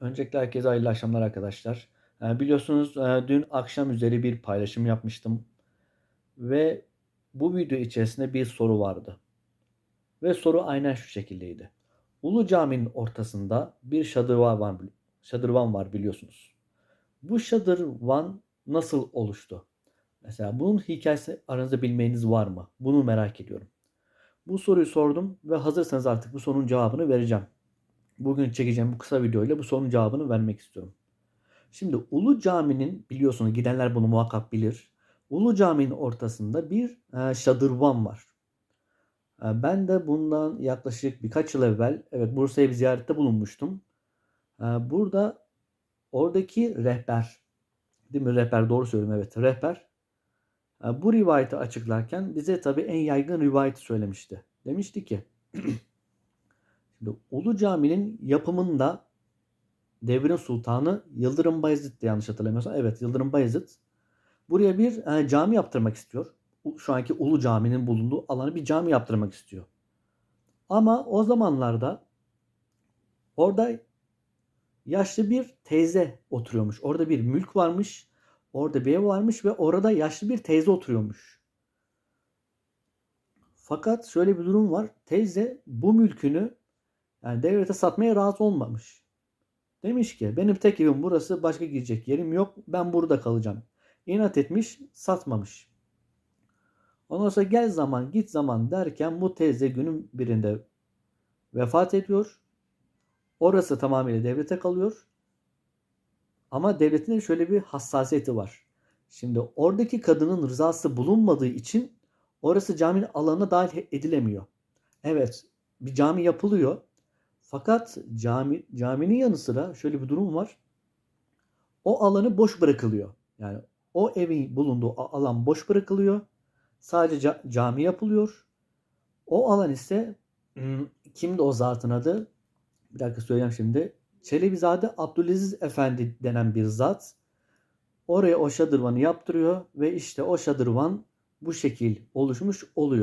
Öncelikle herkese hayırlı akşamlar arkadaşlar. Ee, biliyorsunuz e, dün akşam üzeri bir paylaşım yapmıştım. Ve bu video içerisinde bir soru vardı. Ve soru aynen şu şekildeydi. Ulu Cami'nin ortasında bir şadırvan var, şadırvan var biliyorsunuz. Bu şadırvan nasıl oluştu? Mesela bunun hikayesi aranızda bilmeyiniz var mı? Bunu merak ediyorum. Bu soruyu sordum ve hazırsanız artık bu sorunun cevabını vereceğim. Bugün çekeceğim bu kısa videoyla bu sorunun cevabını vermek istiyorum. Şimdi Ulu Cami'nin biliyorsunuz gidenler bunu muhakkak bilir. Ulu Cami'nin ortasında bir e, şadırvan var. E, ben de bundan yaklaşık birkaç yıl evvel evet Bursa'ya bir ziyarette bulunmuştum. E, burada oradaki rehber değil mi rehber doğru söylüyorum evet rehber e, bu rivayeti açıklarken bize tabii en yaygın rivayeti söylemişti. Demişti ki Şimdi Ulu Cami'nin yapımında devrin sultanı Yıldırım Bayezid yanlış hatırlamıyorsam. Evet Yıldırım Bayezid buraya bir e, cami yaptırmak istiyor. Şu anki Ulu Cami'nin bulunduğu alanı bir cami yaptırmak istiyor. Ama o zamanlarda orada yaşlı bir teyze oturuyormuş. Orada bir mülk varmış. Orada bir ev varmış ve orada yaşlı bir teyze oturuyormuş. Fakat şöyle bir durum var. Teyze bu mülkünü yani devlete satmaya razı olmamış. Demiş ki benim tek evim burası başka gidecek yerim yok ben burada kalacağım. İnat etmiş satmamış. Ondan sonra gel zaman git zaman derken bu teyze günün birinde vefat ediyor. Orası tamamıyla devlete kalıyor. Ama devletin de şöyle bir hassasiyeti var. Şimdi oradaki kadının rızası bulunmadığı için orası caminin alanına dahil edilemiyor. Evet bir cami yapılıyor fakat cami caminin yanı sıra şöyle bir durum var. O alanı boş bırakılıyor. Yani o evin bulunduğu alan boş bırakılıyor. Sadece cami yapılıyor. O alan ise hmm, kimdi o zatın adı? Bir dakika söyleyeyim şimdi. Çelebizade Abdülaziz Efendi denen bir zat oraya o şadırvanı yaptırıyor ve işte o şadırvan bu şekil oluşmuş oluyor.